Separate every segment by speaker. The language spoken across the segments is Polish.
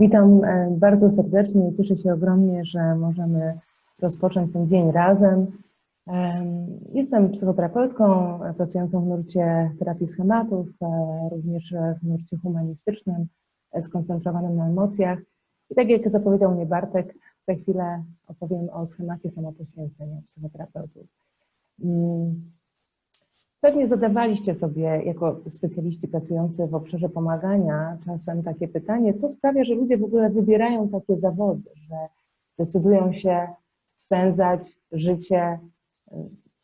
Speaker 1: Witam e, bardzo serdecznie. Cieszę się ogromnie, że możemy rozpocząć ten dzień razem. Jestem psychoterapeutką pracującą w nurcie terapii schematów, e, również w nurcie humanistycznym, e, skoncentrowanym na emocjach. I tak jak zapowiedział mnie Bartek, za chwilę opowiem o schemacie samopoświęcenia psychoterapeutów. Pewnie zadawaliście sobie, jako specjaliści pracujący w obszarze pomagania, czasem takie pytanie, co sprawia, że ludzie w ogóle wybierają takie zawody, że decydują się spędzać życie,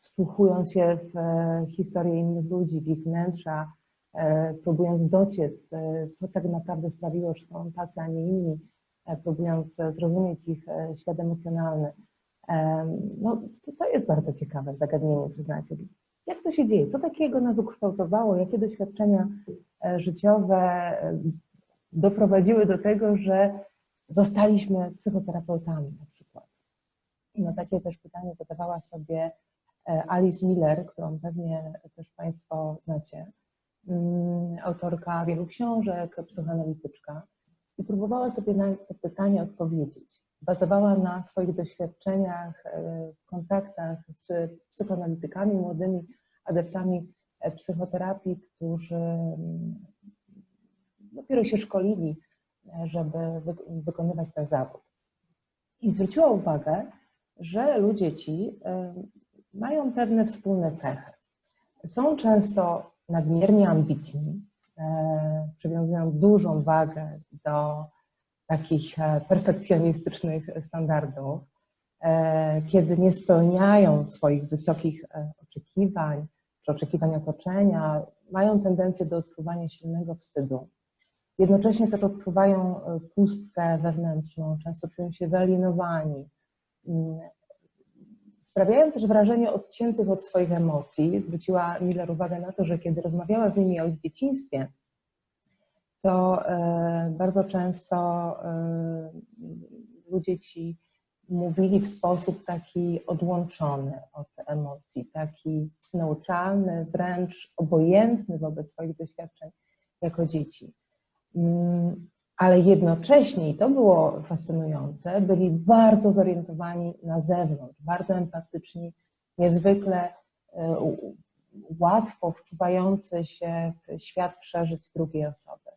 Speaker 1: wsłuchując się w e, historię innych ludzi, w ich wnętrza, e, próbując dociec, e, co tak naprawdę sprawiło, że są tacy, a nie inni, próbując zrozumieć ich świat emocjonalny. No, to jest bardzo ciekawe zagadnienie, przyznacie. Jak to się dzieje? Co takiego nas ukształtowało? Jakie doświadczenia e, życiowe e, doprowadziły do tego, że zostaliśmy psychoterapeutami na przykład? No takie też pytanie zadawała sobie e, Alice Miller, którą pewnie też Państwo znacie, mm, autorka wielu książek, psychoanalityczka i próbowała sobie na to pytanie odpowiedzieć. Bazowała na swoich doświadczeniach, kontaktach z psychoanalitykami młodymi, adeptami e, psychoterapii, którzy mm, dopiero się szkolili, e, żeby wykonywać ten zawód. I zwróciła uwagę, że ludzie ci e, mają pewne wspólne cechy. Są często nadmiernie ambitni, przywiązują dużą wagę do takich perfekcjonistycznych standardów, kiedy nie spełniają swoich wysokich oczekiwań, czy oczekiwań otoczenia, mają tendencję do odczuwania silnego wstydu. Jednocześnie też odczuwają e, pustkę wewnętrzną, często czują się wyalienowani. Mm, sprawiają też wrażenie odciętych od swoich emocji. Zwróciła Miller uwagę na to, że kiedy rozmawiała z nimi o ich dzieciństwie, to e, bardzo często e, ludzie ci mówili w sposób taki odłączony od emocji, taki neutralny, wręcz obojętny wobec swoich doświadczeń jako dzieci. Mm, ale jednocześnie, i to było fascynujące, byli bardzo zorientowani na zewnątrz, bardzo empatyczni, niezwykle e, łatwo wczuwający się w świat przeżyć drugiej osoby.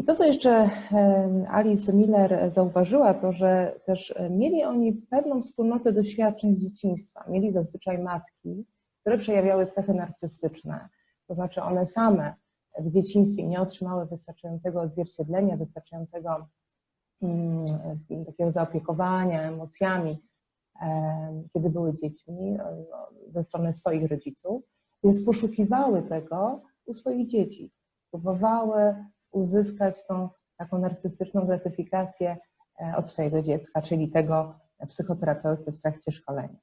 Speaker 1: I to, co jeszcze Alice Miller zauważyła, to, że też mieli oni pewną wspólnotę doświadczeń z dzieciństwa. Mieli zazwyczaj matki, które przejawiały cechy narcystyczne, to znaczy one same w dzieciństwie nie otrzymały wystarczającego odzwierciedlenia, wystarczającego mm, takiego zaopiekowania emocjami, kiedy były dziećmi ze strony swoich rodziców, więc poszukiwały tego u swoich dzieci. Próbowały uzyskać tą taką narcystyczną gratyfikację e, od swojego dziecka, czyli tego psychoterapeuty w trakcie szkolenia.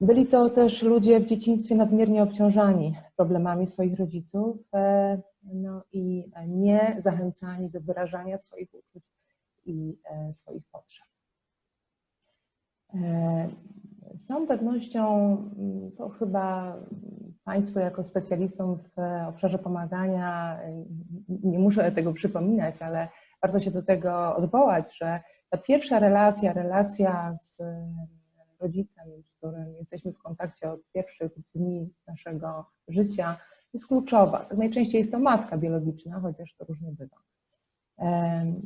Speaker 1: Byli to też ludzie w dzieciństwie nadmiernie obciążani problemami swoich rodziców e, no i nie zachęcani do wyrażania swoich uczuć i e, swoich potrzeb. Z całą pewnością mm, to chyba Państwu jako specjalistą w obszarze pomagania, nie muszę tego przypominać, ale warto się do tego odwołać, że ta pierwsza relacja, relacja z rodzicem, z którym jesteśmy w kontakcie od pierwszych dni naszego życia, jest kluczowa. Tak najczęściej jest to matka biologiczna, chociaż to różnie bywa.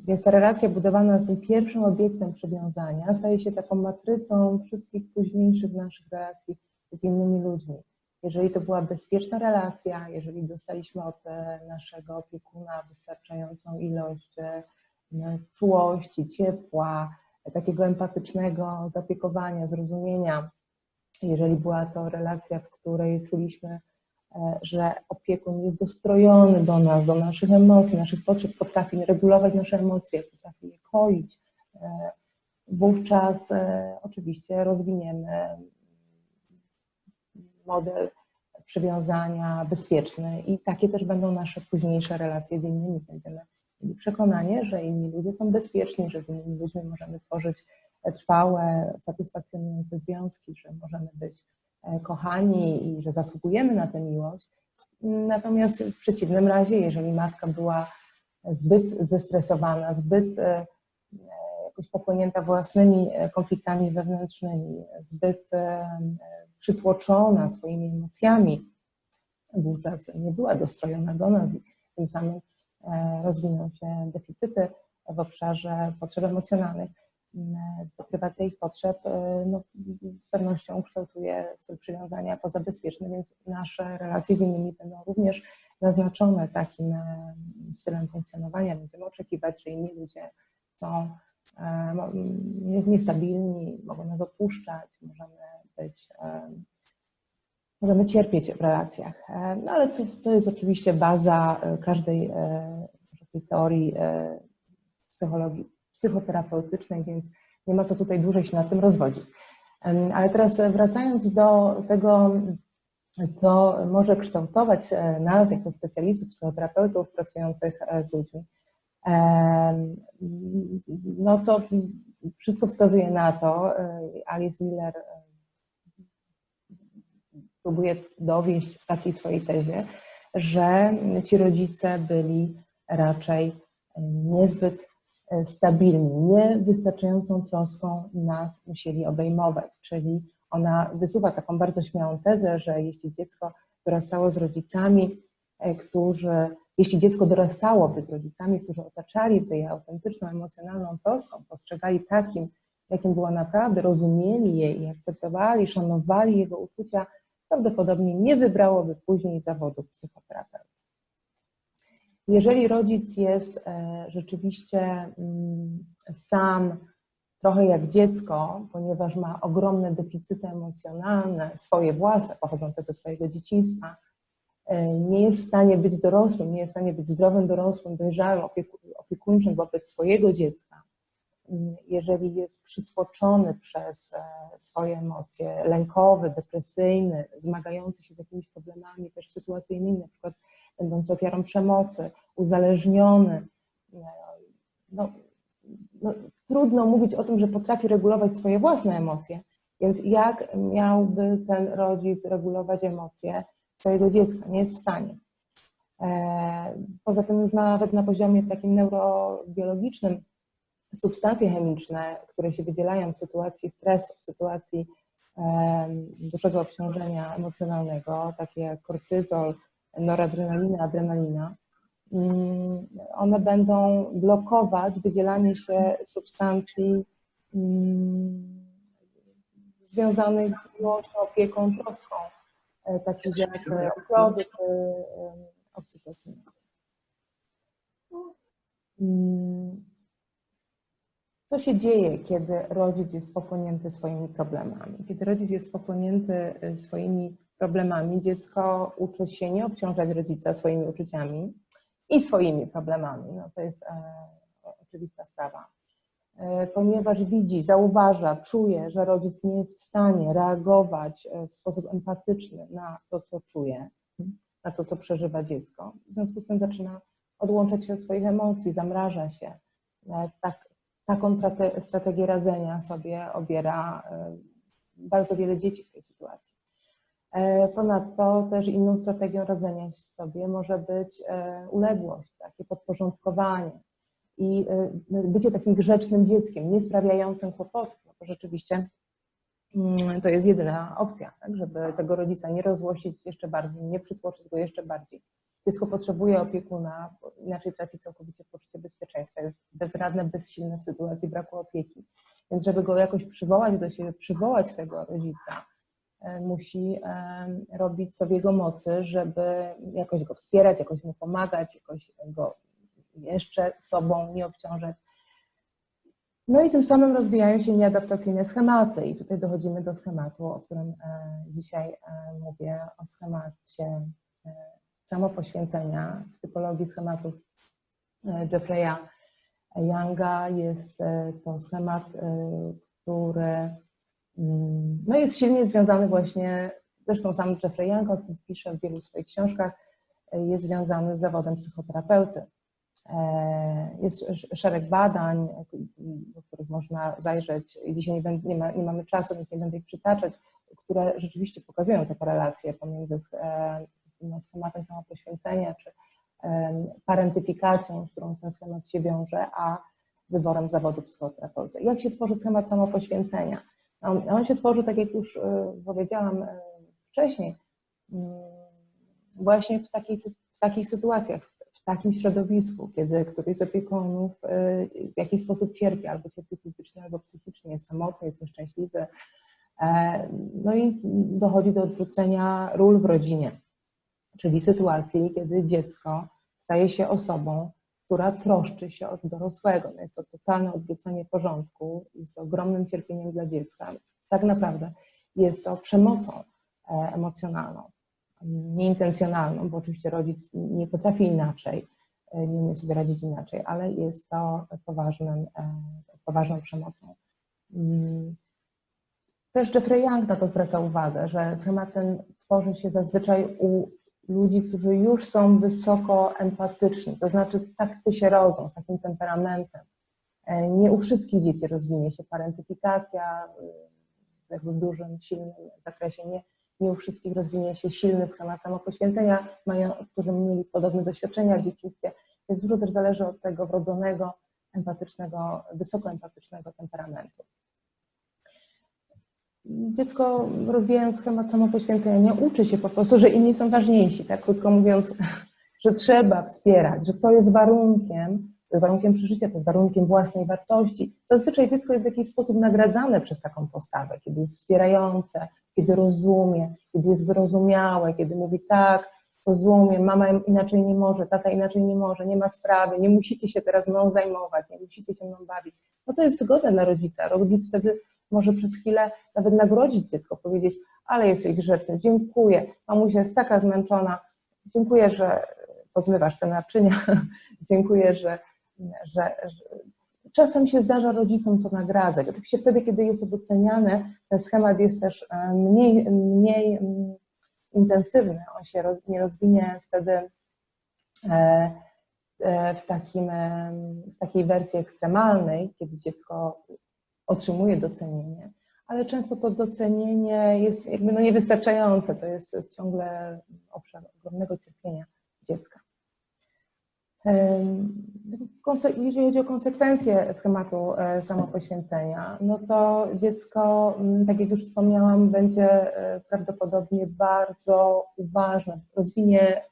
Speaker 1: Więc ta relacja budowana z tym pierwszym obiektem przywiązania staje się taką matrycą wszystkich późniejszych naszych relacji z innymi ludźmi. Jeżeli to była bezpieczna relacja, jeżeli dostaliśmy od e, naszego opiekuna wystarczającą ilość e, czułości, ciepła, takiego empatycznego zapiekowania, zrozumienia, jeżeli była to relacja, w której czuliśmy, e, że opiekun jest dostrojony do nas, do naszych emocji, naszych potrzeb, potrafi regulować nasze emocje, potrafi je koić, wówczas oczywiście rozwiniemy model przywiązania bezpieczny i takie też będą nasze późniejsze relacje z innymi. Będziemy mieli przekonanie, że inni ludzie są bezpieczni, że z innymi ludźmi możemy tworzyć trwałe, satysfakcjonujące związki, że możemy być e, kochani i że zasługujemy na tę miłość. Natomiast w przeciwnym razie, jeżeli matka była zbyt zestresowana, zbyt jakoś pochłonięta własnymi konfliktami wewnętrznymi, zbyt przytłoczona swoimi emocjami, wówczas nie była dostrojona do i tym samym rozwiną się deficyty w obszarze potrzeb emocjonalnych. Deprywacja ich potrzeb no, z pewnością kształtuje styl przywiązania pozabezpieczny, więc nasze relacje z innymi będą również naznaczone takim stylem funkcjonowania. Będziemy oczekiwać, że inni ludzie są niestabilni, mogą nas opuszczać, możemy być, możemy cierpieć w relacjach. No ale to, to jest oczywiście baza każdej tej teorii psychologii, psychoterapeutycznej, więc nie ma co tutaj dłużej się nad tym rozwodzić. Ale teraz wracając do tego, co może kształtować e, nas jako specjalistów, psychoterapeutów pracujących e, z ludźmi, no to wszystko wskazuje na to, e, Alice Miller próbuje dowieść w takiej swojej tezie, że ci rodzice byli raczej niezbyt stabilni, niewystarczającą troską nas musieli obejmować. Czyli ona wysuwa taką bardzo śmiałą tezę, że jeśli dziecko dorastało z rodzicami, e, którzy, jeśli dziecko dorastałoby z rodzicami, którzy otaczaliby je autentyczną, emocjonalną troską, postrzegali takim, jakim było naprawdę, rozumieli je i akceptowali, szanowali jego uczucia, prawdopodobnie nie wybrałoby później zawodu psychoterapeuty. Jeżeli rodzic jest e, rzeczywiście mm, sam trochę jak dziecko, ponieważ ma ogromne deficyty emocjonalne, swoje własne, pochodzące ze swojego dzieciństwa, e, nie jest w stanie być dorosłym, nie jest w stanie być zdrowym dorosłym, dojrzałym, opiekuńczym wobec swojego dziecka, jeżeli jest przytłoczony przez e, swoje emocje, lękowy, depresyjny, zmagający się z jakimiś problemami też sytuacyjnymi, na przykład będący ofiarą przemocy, uzależniony. No, no, trudno mówić o tym, że potrafi regulować swoje własne emocje, więc jak miałby ten rodzic regulować emocje swojego dziecka? Nie jest w stanie. E, poza tym już nawet na poziomie takim neurobiologicznym substancje chemiczne, które się wydzielają w sytuacji stresu, w sytuacji dużego obciążenia emocjonalnego, takie jak kortyzol, noradrenalina, adrenalina, mm, one będą blokować wydzielanie się substancji mm, związanych z miłością, opieką, troską, e, takich jak oplody czy oksytocyna. Co się dzieje, kiedy rodzic jest pochłonięty swoimi problemami? Kiedy rodzic jest pochłonięty e, swoimi problemami, dziecko uczy się nie obciążać rodzica swoimi uczuciami i swoimi problemami. No to jest e, oczywista sprawa. E, ponieważ widzi, zauważa, czuje, że rodzic nie jest w stanie reagować e, w sposób empatyczny na to, co czuje, na to, co przeżywa dziecko. W związku z tym zaczyna odłączać się od swoich emocji, zamraża się. E, tak, taką strategię radzenia sobie obiera e, bardzo wiele dzieci w tej sytuacji. E, ponadto też inną strategią radzenia sobie może być e, uległość, takie podporządkowanie i bycie takim grzecznym dzieckiem, nie sprawiającym kłopotów, no bo rzeczywiście mm, to jest jedyna opcja, tak, żeby tego rodzica nie rozłościć jeszcze bardziej, nie przytłoczyć go jeszcze bardziej. Dziecko potrzebuje opiekuna, inaczej traci całkowicie poczucie bezpieczeństwa, jest bezradne, bezsilne w sytuacji braku opieki. Więc żeby go jakoś przywołać do siebie, przywołać tego rodzica, E, musi e, robić co w jego mocy, żeby jakoś go wspierać, jakoś mu pomagać, jakoś go jeszcze sobą nie obciążać. No i tym samym rozwijają się nieadaptacyjne schematy i tutaj dochodzimy do schematu, o którym e, dzisiaj mówię, o schemacie samopoświęcenia, w typologii schematów Jeffreya Younga jest to schemat, który Mm, no jest silnie związany właśnie, zresztą sam Jeffrey Young o tym pisze w wielu swoich książkach, jest związany z zawodem psychoterapeuty. E, jest szereg badań, do których można zajrzeć. Dzisiaj nie, będę, nie, ma, nie, mamy czasu, więc nie będę ich przytaczać, które rzeczywiście pokazują te korelacje pomiędzy no, schematem samopoświęcenia czy parentyfikacją, z którą ten schemat się wiąże, a wyborem zawodu psychoterapeuty. Jak się tworzy schemat samopoświęcenia? On, on się tworzy, tak jak już e, powiedziałam e, wcześniej, mm, właśnie w, takiej, w takich sytuacjach, w takim środowisku, kiedy któryś z opiekunów e, w jakiś sposób cierpi, albo cierpi fizycznie, albo psychicznie, jest samotny, jest nieszczęśliwy. E, No i dochodzi do odwrócenia ról w rodzinie, czyli sytuacji, kiedy dziecko staje się osobą, która troszczy się o dorosłego. No jest to totalne odwrócenie porządku, jest to ogromnym cierpieniem dla dziecka. Tak naprawdę jest to przemocą e, emocjonalną, nieintencjonalną, bo oczywiście rodzic nie potrafi inaczej, e, nie umie sobie radzić inaczej, ale jest to poważnym, e, poważną przemocą. Mm. Też Jeffrey Young na to zwraca uwagę, że schemat ten tworzy się zazwyczaj u ludzi, którzy już są wysoko empatyczni, to znaczy tak się rodzą, z takim temperamentem. E, Nie u wszystkich dzieci rozwinie się parentyfikacja jakby w dużym, silnym zakresie. Nie, nie u wszystkich rozwinie się silny schemat samopoświęcenia, mają, którzy mieli podobne doświadczenia w dzieciństwie. Więc dużo też zależy od tego wrodzonego, empatycznego, wysoko empatycznego temperamentu. Dziecko rozwijając schemat samopoświęcenia nie uczy się po prostu, że inni są ważniejsi, tak krótko mówiąc, że trzeba wspierać, że to jest warunkiem, to jest warunkiem przeżycia, to jest warunkiem własnej wartości. Zazwyczaj dziecko jest w jakiś sposób nagradzane przez taką postawę, kiedy jest wspierające, kiedy rozumie, kiedy jest wyrozumiałe, kiedy mówi tak, rozumiem, mama inaczej nie może, tata inaczej nie może, nie ma sprawy, nie musicie się teraz mną zajmować, nie musicie się mną bawić. No to jest wygodne dla rodzica. Rodzic wtedy może przez chwilę nawet nagrodzić dziecko, powiedzieć, ale jesteś grzeczny, dziękuję, mamusia jest taka zmęczona, dziękuję, że pozmywasz te naczynia, dziękuję, że, że, że... Czasem się zdarza rodzicom to nagradzać. Oczywiście wtedy, kiedy jest to doceniane, ten schemat jest też e, mniej, mniej mm, intensywny, on się roz, nie rozwinie wtedy e, e, w, takim, w takiej wersji ekstremalnej, kiedy dziecko otrzymuje docenienie, ale często to docenienie jest jakby no niewystarczające, to jest, to jest ciągle obszar ogromnego cierpienia dziecka. Jeżeli chodzi o konsekwencje schematu e, samopoświęcenia, no to dziecko, tak jak już wspomniałam, będzie e, prawdopodobnie bardzo uważne, rozwinie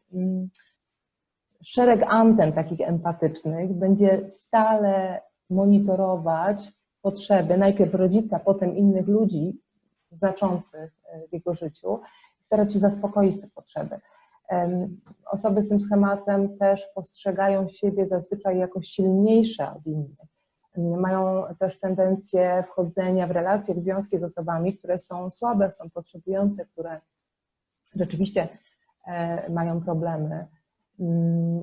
Speaker 1: szereg anten takich empatycznych, będzie stale monitorować potrzeby, najpierw rodzica, potem innych ludzi znaczących e, w jego życiu, starać się zaspokoić te potrzeby. Osoby z tym schematem też postrzegają siebie zazwyczaj jako silniejsze od innych. Mają też tendencję wchodzenia w relacje, w związki z osobami, które są słabe, są potrzebujące, które rzeczywiście e, mają problemy.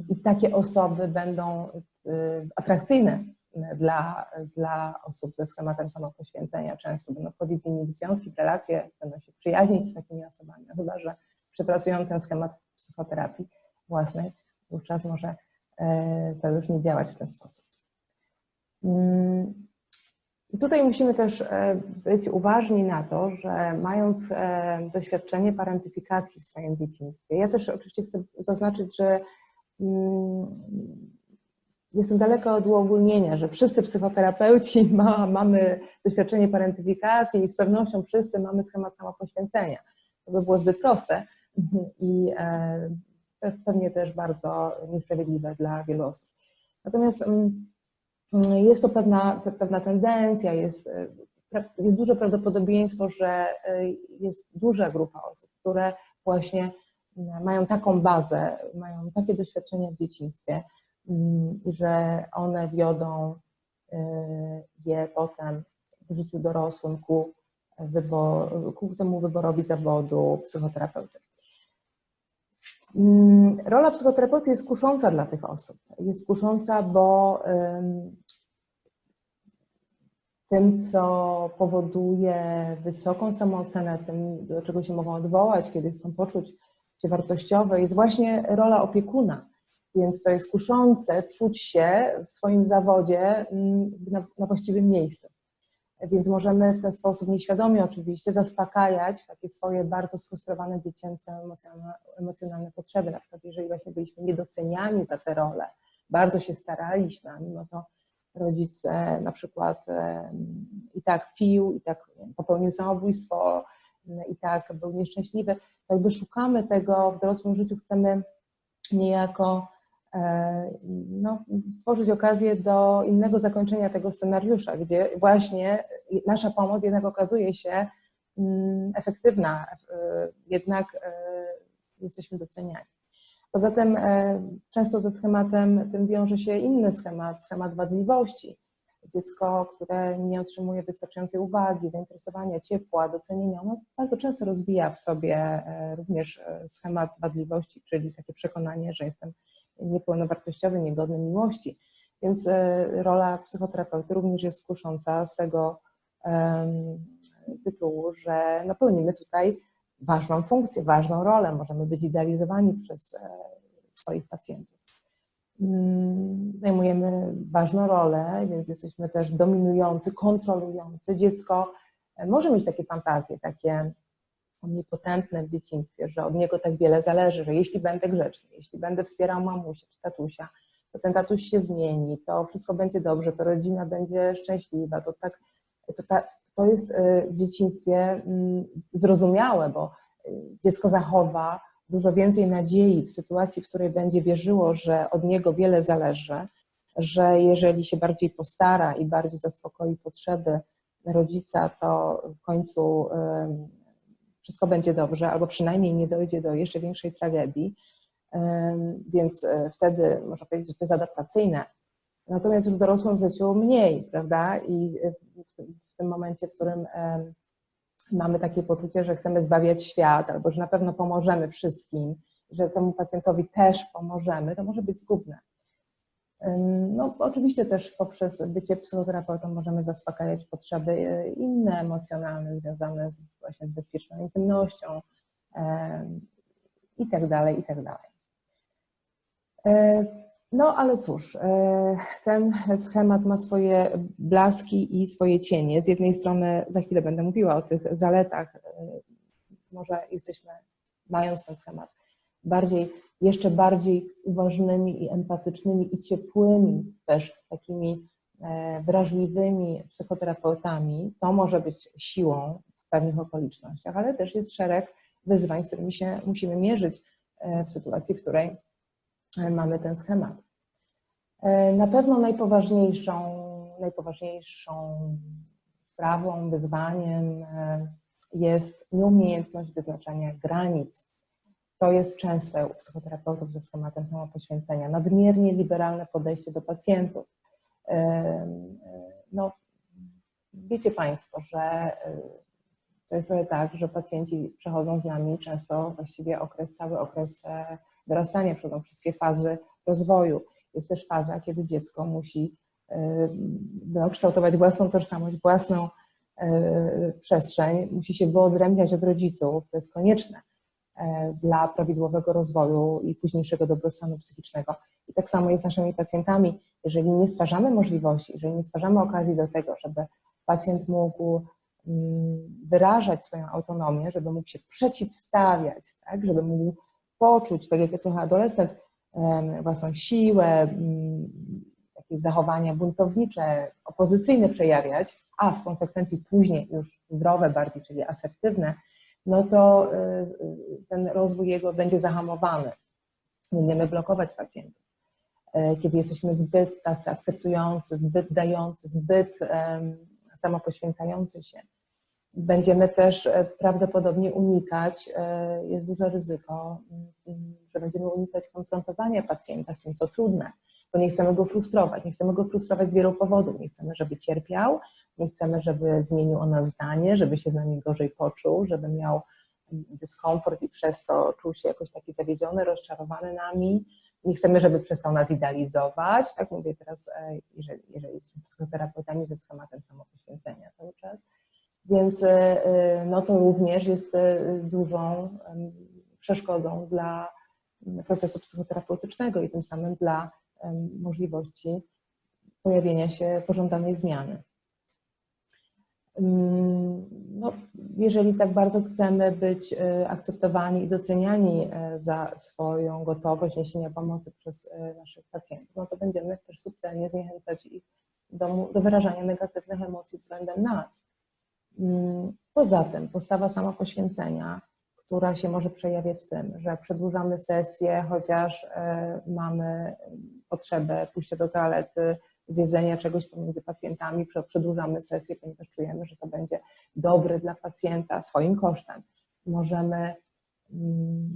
Speaker 1: I takie osoby będą e, atrakcyjne dla, dla osób ze schematem samopoświęcenia. Często będą wchodzić z nimi w związki, w relacje, będą się przyjaźnić z takimi osobami, chyba że przepracują ten schemat psychoterapii własnej, wówczas może e, to już nie działać w ten sposób. Mm, I tutaj musimy też e, być uważni na to, że mając doświadczenie parentyfikacji w swoim dzieciństwie, ja też oczywiście chcę zaznaczyć, że mm, jestem daleko od uogólnienia, że wszyscy psychoterapeuci ma, mamy doświadczenie parentyfikacji i z pewnością wszyscy mamy schemat samopoświęcenia. To by było zbyt proste i e, pewnie też bardzo niesprawiedliwe dla wielu osób. Natomiast mm, jest to pewna, pewna tendencja, jest, e, jest duże prawdopodobieństwo, że e, jest duża grupa osób, które właśnie mają taką bazę, mają takie doświadczenia w dzieciństwie, Mm, i że one wiodą y, je potem w życiu dorosłym ku, wybor, ku temu wyborowi zawodu psychoterapeuty. Mm, rola psychoterapeuty jest kusząca dla tych osób. Jest kusząca, bo tym, co powoduje wysoką samoocenę, tym, do czego się mogą odwołać, kiedy chcą poczuć się wartościowe, jest właśnie rola opiekuna więc to jest kuszące czuć się w swoim zawodzie mm, na, na właściwym miejscu. Więc możemy w ten sposób nieświadomie oczywiście zaspokajać takie swoje bardzo sfrustrowane dziecięce emocjonalne potrzeby. Na przykład jeżeli właśnie byliśmy niedoceniani za te role, bardzo się staraliśmy, a mimo to rodzic na przykład i tak pił, i tak popełnił samobójstwo, i tak był nieszczęśliwy, to jakby szukamy tego w dorosłym życiu, chcemy niejako no, stworzyć okazję do innego zakończenia tego scenariusza, gdzie właśnie nasza pomoc jednak okazuje się mm, efektywna, e, jednak e, jesteśmy doceniani. Poza tym często ze schematem tym wiąże się inny schemat, schemat wadliwości. Dziecko, które nie otrzymuje wystarczającej uwagi, zainteresowania, ciepła, docenienia, ono bardzo często rozwija w sobie również schemat wadliwości, czyli takie przekonanie, że jestem niepełnowartościowy, niegodny miłości. Więc rola psychoterapeuty również jest kusząca z tego tytułu, że no pełnimy tutaj ważną funkcję, ważną rolę, możemy być idealizowani przez swoich pacjentów. Mm, zajmujemy ważną rolę, więc jesteśmy też dominujący, kontrolujący. Dziecko może mieć takie fantazje, takie omnipotentne w dzieciństwie, że od niego tak wiele zależy, że jeśli będę grzeczny, jeśli będę wspierał mamusię czy tatusia, to ten tatuś się zmieni, to wszystko będzie dobrze, to rodzina będzie szczęśliwa, to tak, to, ta, to jest y, w dzieciństwie mm, zrozumiałe, bo y, dziecko zachowa dużo więcej nadziei w sytuacji, w której będzie wierzyło, że od niego wiele zależy, że jeżeli się bardziej postara i bardziej zaspokoi potrzeby rodzica, to w końcu wszystko będzie dobrze, albo przynajmniej nie dojdzie do jeszcze większej tragedii. Więc e, wtedy można powiedzieć, że to jest adaptacyjne. Natomiast już w dorosłym życiu mniej, prawda? I e, w tym momencie, w którym mamy takie poczucie, że chcemy zbawiać świat, albo że na pewno pomożemy wszystkim, że temu pacjentowi też pomożemy, to może być zgubne. No, oczywiście też poprzez bycie psychoterapeutą możemy zaspokajać potrzeby e, inne, emocjonalne, związane z, właśnie z bezpieczną intymnością i tak dalej, i tak dalej. E, no ale cóż, e, ten schemat ma swoje blaski i swoje cienie. Z jednej strony, za chwilę będę mówiła o tych zaletach, może jesteśmy, mając ten schemat, bardziej jeszcze bardziej uważnymi i empatycznymi i ciepłymi też takimi e, wrażliwymi psychoterapeutami, to może być siłą w pewnych okolicznościach, ale też jest szereg wyzwań, z którymi się musimy mierzyć e, w sytuacji, w której e, mamy ten schemat. Na pewno najpoważniejszą, najpoważniejszą sprawą, wyzwaniem jest nieumiejętność wyznaczania granic to jest częste u psychoterapeutów ze schematem samopoświęcenia. Nadmiernie liberalne podejście do pacjentów. No, wiecie Państwo, że y, to jest trochę tak, że pacjenci przechodzą z nami często właściwie okres, cały okres e, dorastania, przechodzą wszystkie fazy rozwoju. Jest też faza, kiedy dziecko musi no, kształtować własną tożsamość, własną e, przestrzeń, musi się wyodrębniać od rodziców, to jest konieczne E, dla prawidłowego rozwoju i późniejszego dobrostanu psychicznego. I tak samo jest z naszymi pacjentami. Jeżeli nie stwarzamy możliwości, jeżeli nie stwarzamy okazji do tego, żeby pacjent mógł mm, wyrażać swoją autonomię, żeby mógł się przeciwstawiać, tak? żeby mógł poczuć, tak jak trochę adolescent, własną siłę, mm, jakieś zachowania buntownicze, opozycyjne przejawiać, a w konsekwencji później już zdrowe bardziej, czyli asertywne, no to y, y, ten rozwój jego będzie zahamowany. Będziemy blokować pacjentów. E, kiedy jesteśmy zbyt tacy akceptujący, zbyt dający, zbyt samopoświęcający się, będziemy też e, prawdopodobnie unikać, e, jest duże ryzyko, mm, że będziemy unikać konfrontowania pacjenta z tym, co trudne, bo nie chcemy go frustrować. Nie chcemy go frustrować z wielu powodów. Nie chcemy, żeby cierpiał, nie chcemy, żeby zmienił o nas zdanie, żeby się z nami gorzej poczuł, żeby miał dyskomfort i przez to czuł się jakoś taki zawiedziony, rozczarowany nami. Nie chcemy, żeby przestał nas idealizować. Tak mówię teraz, e, jeżeli, jeżeli jesteśmy psychoterapeutami ze schematem samopoświęcenia cały czas. Więc e, e, no to również jest dużą przeszkodą dla procesu psychoterapeutycznego i tym samym dla możliwości pojawienia się pożądanej zmiany. Mm, no, jeżeli tak bardzo chcemy być e, akceptowani i doceniani e, za swoją gotowość niesienia pomocy przez e, naszych pacjentów, no to będziemy też subtelnie zniechęcać ich do, do wyrażania negatywnych emocji względem nas. Mm, poza tym postawa samopoświęcenia, która się może przejawiać tym, że przedłużamy sesję, chociaż mamy potrzebę pójścia do toalety, zjedzenia czegoś pomiędzy pacjentami, przedłużamy sesję, ponieważ czujemy, że to będzie dobry dla pacjenta swoim kosztem. Możemy mm,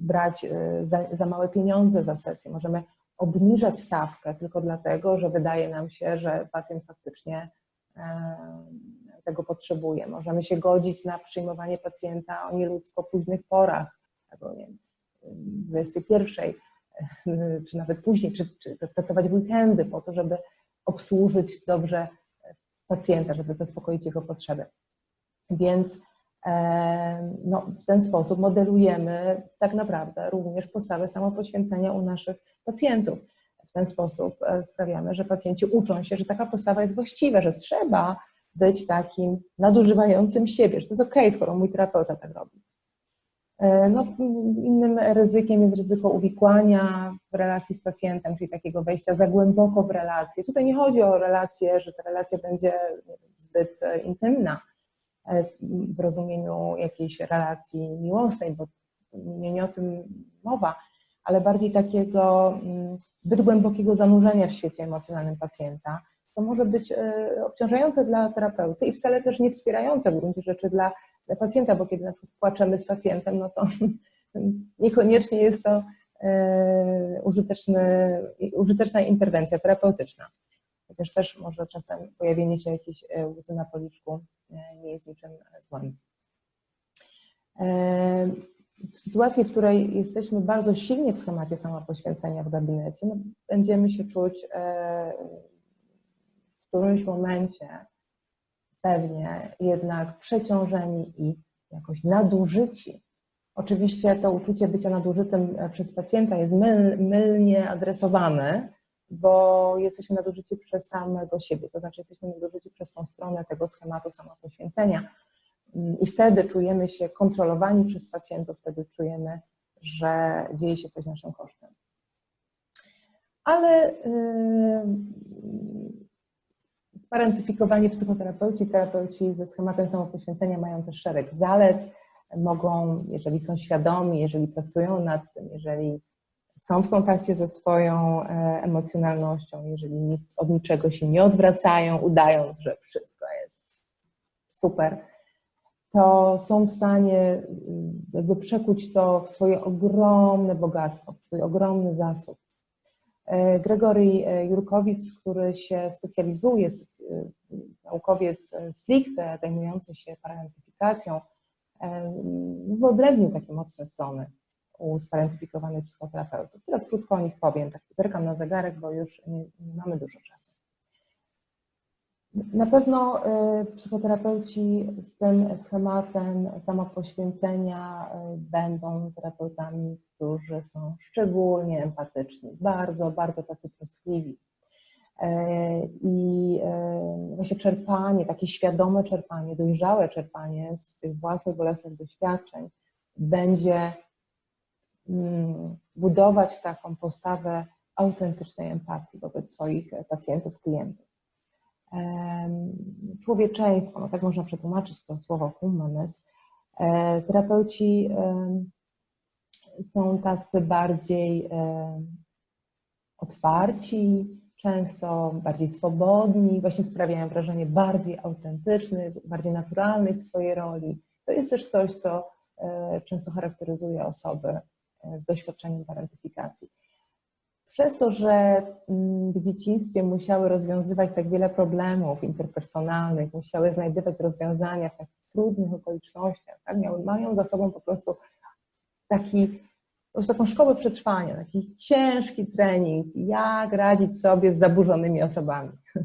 Speaker 1: brać y, za, za małe pieniądze za sesję, możemy obniżać stawkę tylko dlatego, że wydaje nam się, że pacjent faktycznie e, tego potrzebuje. Możemy się godzić na przyjmowanie pacjenta o nieludzko późnych porach, albo nie 21, czy nawet później, czy, czy pracować w weekendy po to, żeby obsłużyć dobrze pacjenta, żeby zaspokoić jego potrzeby. Więc e, no, w ten sposób modelujemy tak naprawdę również postawę samopoświęcenia u naszych pacjentów. W ten sposób e, sprawiamy, że pacjenci uczą się, że taka postawa jest właściwa, że trzeba być takim nadużywającym siebie, że to jest ok, skoro mój terapeuta tak robi. E, no, innym ryzykiem jest ryzyko uwikłania w relacji z pacjentem, czyli takiego wejścia za głęboko w relację. Tutaj nie chodzi o relację, że ta relacja będzie zbyt e, intymna e, w rozumieniu jakiejś relacji miłosnej, bo nie, nie o tym mowa, ale bardziej takiego mm, zbyt głębokiego zanurzenia w świecie emocjonalnym pacjenta. To może być obciążające dla terapeuty i wcale też nie wspierające w gruncie rzeczy dla pacjenta, bo kiedy na przykład płaczemy z pacjentem, no to niekoniecznie jest to e, użyteczny, użyteczna interwencja terapeutyczna. Chociaż też może czasem pojawienie się jakiejś e, łzy na policzku e, nie jest niczym złym. W sytuacji, w której jesteśmy bardzo silnie w schemacie samopoświęcenia w gabinecie, no, będziemy się czuć którymś momencie pewnie jednak przeciążeni i jakoś nadużyci. Oczywiście to uczucie bycia nadużytym przez pacjenta jest myl, mylnie adresowane, bo jesteśmy nadużyci przez samego siebie, to znaczy jesteśmy nadużyci przez tą stronę tego schematu samopoświęcenia. I wtedy czujemy się kontrolowani przez pacjentów, wtedy czujemy, że dzieje się coś naszym kosztem. Ale yy, Parentyfikowani psychoterapeuci, terapeuci ze schematem samopoświęcenia mają też szereg zalet. Mogą, jeżeli są świadomi, jeżeli pracują nad tym, jeżeli są w kontakcie ze swoją e, emocjonalnością, jeżeli od niczego się nie odwracają, udając, że wszystko jest super, to są w stanie jakby przekuć to w swoje ogromne bogactwo, w swój ogromny zasób. E, Gregory e, Jurkowic, który się specjalizuje, e, naukowiec stricte zajmujący się parentyfikacją, wyodrębnił takie mocne strony u sparentyfikowanych psychoterapeutów. Teraz krótko o nich powiem, tak zerkam na zegarek, bo już nie, nie mamy dużo czasu. Na pewno y, psychoterapeuci z tym schematem samopoświęcenia y, będą terapeutami, którzy są szczególnie empatyczni, bardzo, bardzo tacy troskliwi. Y, I właśnie czerpanie, takie świadome czerpanie, dojrzałe czerpanie z tych własnych bolesnych doświadczeń będzie mm, budować taką postawę autentycznej empatii wobec swoich pacjentów, klientów człowieczeństwo, no tak można przetłumaczyć to słowo humanes, e, terapeuci są tacy bardziej otwarci, często bardziej swobodni, właśnie sprawiają wrażenie bardziej autentycznych, bardziej naturalnych w swojej roli. To jest też coś, co e, często charakteryzuje osoby e, z doświadczeniem parentyfikacji. Przez to, że mm, w dzieciństwie musiały rozwiązywać tak wiele problemów interpersonalnych, musiały znajdywać rozwiązania w takich trudnych okolicznościach, tak? Mają za sobą po prostu taki, po prostu taką szkołę przetrwania, taki ciężki trening, jak radzić sobie z zaburzonymi osobami.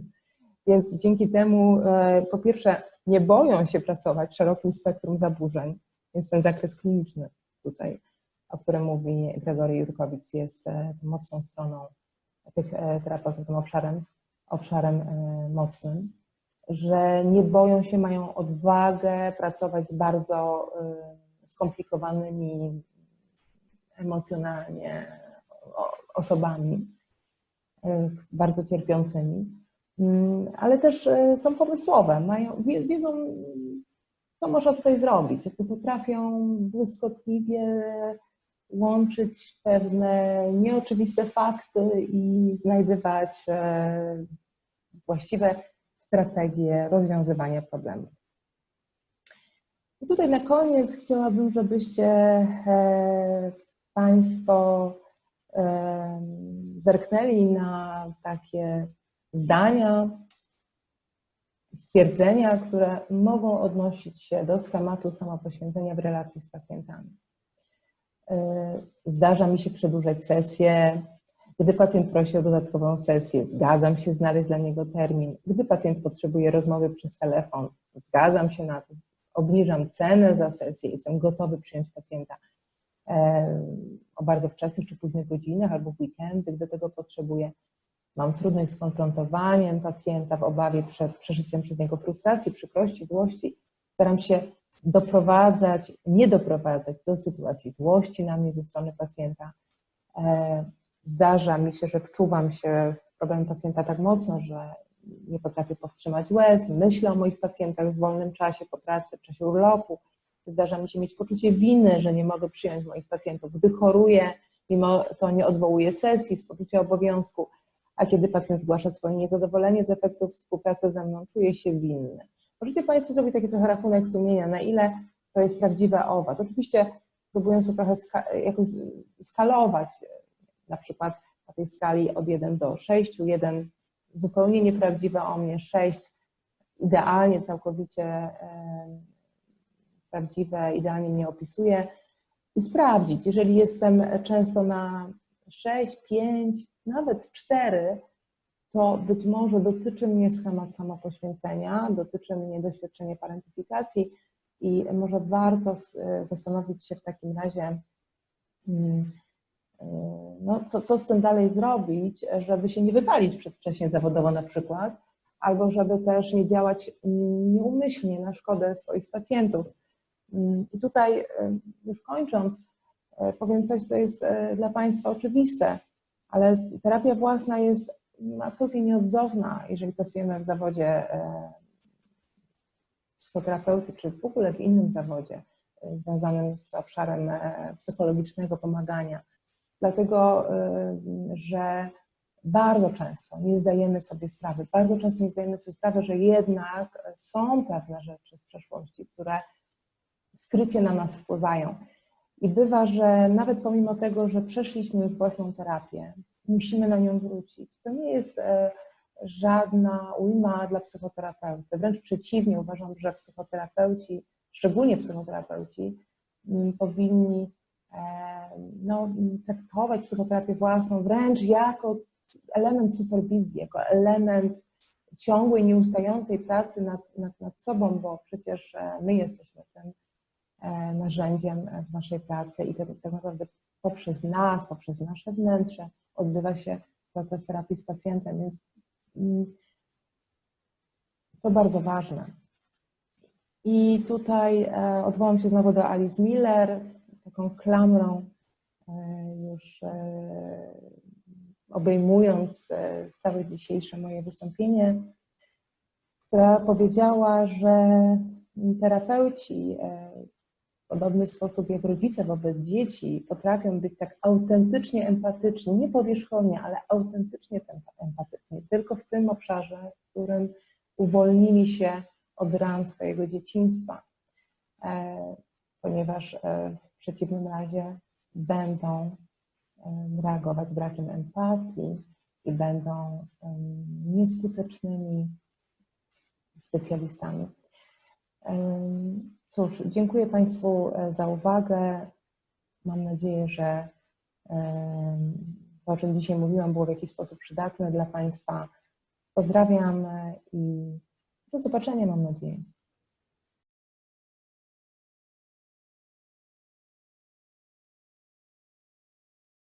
Speaker 1: Więc dzięki temu, e, po pierwsze, nie boją się pracować w szerokim spektrum zaburzeń, więc ten zakres kliniczny tutaj o którym mówi Gregory Jurkowic, jest e, mocną stroną tych e, terapeutów, tym obszarem, obszarem e, mocnym. że nie boją się, mają odwagę pracować z bardzo skomplikowanymi emocjonalnie osobami, bardzo cierpiącymi, mm, ale też są pomysłowe, mają, wiedzą, co można tutaj zrobić, potrafią błyskotliwie łączyć pewne nieoczywiste fakty i znajdywać e, właściwe strategie rozwiązywania problemów. I tutaj na koniec chciałabym, żebyście e, Państwo e, zerknęli na takie zdania, stwierdzenia, które mogą odnosić się do schematu samopoświęcenia w relacji z pacjentami. E, zdarza mi się przedłużać sesję. Gdy pacjent prosi o dodatkową sesję, zgadzam się znaleźć dla niego termin. Gdy pacjent potrzebuje rozmowy przez telefon, zgadzam się na to. Obniżam cenę za sesję, jestem gotowy przyjąć pacjenta e, o bardzo wczesnych czy późnych godzinach albo w weekendy, gdy tego potrzebuję. Mam trudność z konfrontowaniem pacjenta w obawie przed przeżyciem przez niego frustracji, przykrości, złości. Staram się doprowadzać, nie doprowadzać do sytuacji złości na mnie ze strony pacjenta. E, zdarza mi się, że wczuwam się w problem pacjenta tak mocno, że nie potrafię powstrzymać łez, myślę o moich pacjentach w wolnym czasie po pracy, w czasie urlopu. Zdarza mi się mieć poczucie winy, że nie mogę przyjąć moich pacjentów. Gdy choruję, mimo to nie odwołuję sesji z poczucia obowiązku, a kiedy pacjent zgłasza swoje niezadowolenie z efektu współpracy ze mną, czuję się winny. Możecie Państwo zrobić taki trochę rachunek sumienia, na ile to jest prawdziwe owad. Oczywiście próbując to trochę ska jakoś skalować, na przykład na tej skali od 1 do 6, 1 zupełnie nieprawdziwe o mnie, 6 idealnie, całkowicie prawdziwe, idealnie mnie opisuje i sprawdzić, jeżeli jestem często na 6, 5, nawet 4, to być może dotyczy mnie schemat samopoświęcenia, dotyczy mnie doświadczenie parentyfikacji i może warto zastanowić się w takim razie, mm, y, no, co, co z tym dalej zrobić, żeby się nie wypalić przedwcześnie zawodowo na przykład, albo żeby też nie działać nieumyślnie na szkodę swoich pacjentów. Mm, I tutaj y, już kończąc, y, powiem coś, co jest dla Państwa oczywiste, ale terapia własna jest absolutnie nieodzowna, jeżeli pracujemy w zawodzie e, psychoterapeuty, czy w ogóle w innym zawodzie e, związanym z obszarem e, psychologicznego pomagania. Dlatego, że bardzo często nie zdajemy sobie sprawy, bardzo często nie zdajemy sobie sprawy, że jednak są pewne rzeczy z przeszłości, które skrycie na nas wpływają. I bywa, że nawet pomimo tego, że przeszliśmy już własną terapię, musimy na nią wrócić. To nie jest e, żadna ujma dla psychoterapeuty. Wręcz przeciwnie, uważam, że psychoterapeuci, szczególnie psychoterapeuci, powinni e, no, traktować psychoterapię własną wręcz jako element superwizji, jako element ciągłej, nieustającej pracy nad, nad, nad sobą, bo przecież e, my jesteśmy tym narzędziem w naszej pracy i to tak naprawdę poprzez nas, poprzez nasze wnętrze odbywa się proces terapii z pacjentem, więc mm, to bardzo ważne. I tutaj e, odwołam się znowu do Alice Miller, taką klamrą e, już e, obejmując całe dzisiejsze moje wystąpienie, która powiedziała, że terapeuci w podobny sposób jak rodzice wobec dzieci potrafią być tak autentycznie empatyczni, nie powierzchownie, ale autentycznie empatyczni, tylko w tym obszarze, w którym uwolnili się od ran swojego dzieciństwa, e, ponieważ e, w przeciwnym razie będą reagować brakiem empatii i będą nieskutecznymi specjalistami. Cóż, dziękuję Państwu e, za uwagę. Mam nadzieję, że to, o czym dzisiaj mówiłam, było w jakiś sposób przydatne dla Państwa. Pozdrawiam e, i do zobaczenia, mam nadzieję.